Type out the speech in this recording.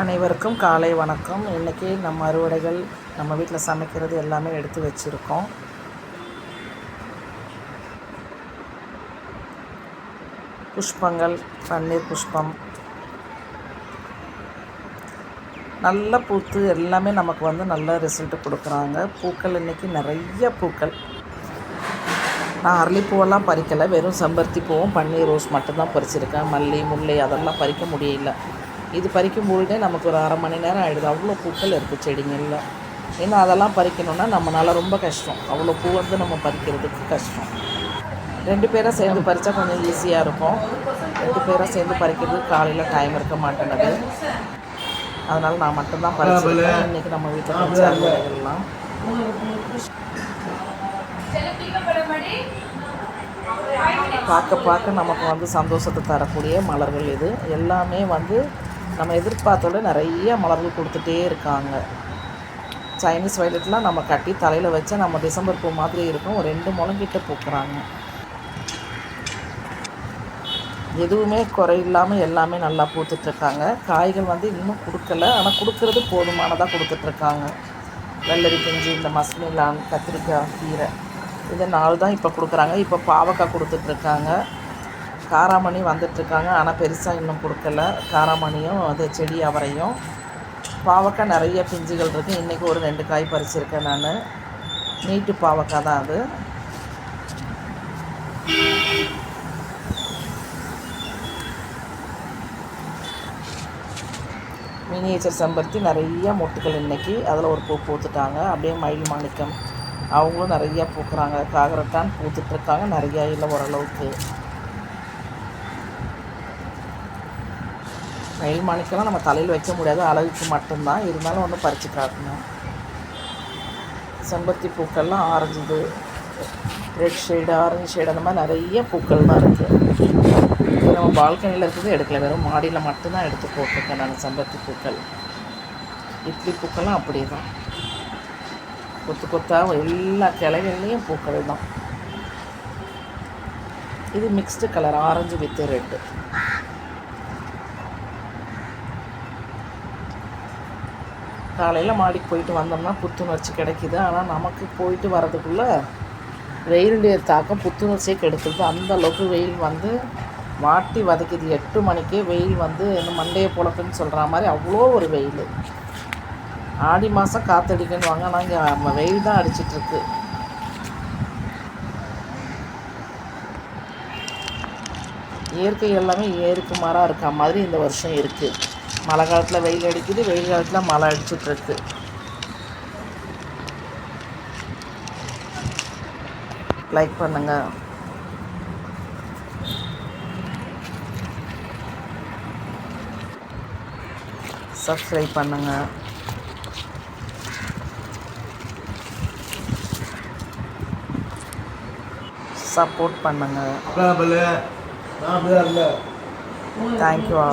அனைவருக்கும் காலை வணக்கம். இன்றைக்கி நம்ம அறுவடைகள் நம்ம வீட்டில் சமைக்கிறது எல்லாமே எடுத்து வச்சுருக்கோம். புஷ்பங்கள் பன்னீர் புஷ்பம். நல்ல பூத்து எல்லாமே நமக்கு வந்து நல்ல ரிசல்ட் கொடுக்குறாங்க. பூக்கள் இன்றைக்கி நிறைய பூக்கள். நான் அரளிப்பூவெல்லாம் பறிக்கலை. வெறும் செம்பருத்தி பூவும் பன்னீர் ரோஸ் மட்டும்தான் பறிச்சிருக்கேன். மல்லி முல்லை அதெல்லாம் பறிக்க முடியல. இது பறிக்கும் பொழுதே நமக்கு ஒரு அரை மணி நேரம் ஆகிடுது அவ்வளோ பூக்கள் இருக்குது செடிங்களில். ஏன்னா அதெல்லாம் பறிக்கணுன்னா நம்மளால் ரொம்ப கஷ்டம். அவ்வளோ பூ வந்து நம்ம பறிக்கிறதுக்கு கஷ்டம். ரெண்டு பேராக சேர்ந்து பறித்தா கொஞ்சம் ஈஸியாக இருக்கும். ரெண்டு பேராக சேர்ந்து பறிக்கிறதுக்கு காலையில் டைம் இருக்க மாட்டேனது அதனால் நான் மட்டும்தான் பறிச்சிருக்கேன். இன்றைக்கி நம்ம வீட்டில் பறிச்ச அறுவடைகள்லாம் பார்க்க பார்க்க நமக்கு வந்து சந்தோஷத்தை தரக்கூடிய மலர்கள் இது. எல்லாமே வந்து நம்ம எதிர்பார்த்தோட நிறைய மலர்கள் கொடுத்துட்டே இருக்காங்க. சைனீஸ் வயலட்லாம் நம்ம கட்டி தலையில் வச்சா நம்ம டிசம்பர் பூ மாதிரி இருக்கும். ஒரு ரெண்டு முளங்கிட்ட பூக்குறாங்க. எதுவுமே குறை இல்லாமல் எல்லாமே நல்லா பூத்துட்ருக்காங்க. காய்கள் வந்து இன்னும் கொடுக்கல. ஆனால் கொடுக்கறது போதுமானதாக கொடுத்துட்ருக்காங்க. வெள்ளரி பிஞ்சு இந்த மஸ்மிலான் கத்திரிக்காய் கீரை. இதை நாலு தான் இப்போ கொடுக்குறாங்க. இப்போ பாவக்காய் கொடுத்துட்ருக்காங்க. காராமணி வந்துட்டுருக்காங்க. ஆனால் பெருசாக இன்னும் கொடுக்கல. காராமணியும் அது செடி அவரையும். பாவக்காய் நிறைய பிஞ்சுகள் இருக்குது இன்றைக்கி ஒரு ரெண்டு காய் பறிச்சிருக்கேன் நான். நீட்டு பாவக்காய் தான் அது. மினியேச்சர் செம்பருத்தி நிறைய மொட்டுகள் இன்றைக்கி அதில் ஒரு பூ பூத்துட்டாங்க. அப்படியே மயில் மாணிக்கம். அவங்களும் நிறையா பூக்குறாங்க. காகரட்டான் பூத்துட்ருக்காங்க நிறையா இல்லை ஓரளவுக்கு. மயில் மாணிக்கெல்லாம் நம்ம தலையில் வைக்க முடியாது அழகுக்கு மட்டும்தான். இருந்தாலும் ஒன்று பறித்து காட்டணும். செம்பருத்தி பூக்கள்லாம் ஆரஞ்சுது ரெட் ஷேடு ஆரஞ்சு ஷேடு அந்த மாதிரி நிறைய பூக்கள் தான் இருக்குது இப்போ நம்ம பால்கனியில் இருக்கிறது எடுக்கல. வெறும் மாடியில் மட்டும்தான் எடுத்து போட்டிருக்கேன் நான் செம்பருத்தி பூக்கள். இட்லி பூக்கள்லாம் அப்படியே தான் கொத்து கொத்தாக எல்லா கிளைகள்லேயும் பூக்கள் தான். இது mixed colour orange with red காலையில் மாடிக்கு போயிட்டு வந்தோம்னா புத்துணர்ச்சி கிடைக்கிது. ஆனால் நமக்கு போயிட்டு வரதுக்குள்ளே வெயிலுடைய தாக்கம் புத்துணர்ச்சியே கெடுத்துருது. அந்த அளவுக்கு வெயில் வந்து மாட்டி வதக்கிது. எட்டு மணிக்கே வெயில் வந்து இந்த மண்டையை புழப்புன்னு சொல்கிற மாதிரி அவ்வளோ ஒரு வெயில். ஆடி மாதம் காற்றடிக்குன்னு வாங்க ஆனால் இங்கே வெயில் தான் அடிச்சிட்ருக்கு. இயற்கை எல்லாமே ஏருக்கு மாறாக இருக்க மாதிரி இந்த வருஷம் இருக்குது மழை காலத்தில் வெயில் அடிக்குது வெயில் காலத்தில் மழை அடிச்சுட்ருக்கு. லைக் பண்ணுங்கள் சப்ஸ்கிரைப் பண்ணுங்கள் சப்போர்ட் பண்ணுங்கள் தேங்க்யூ ஆல்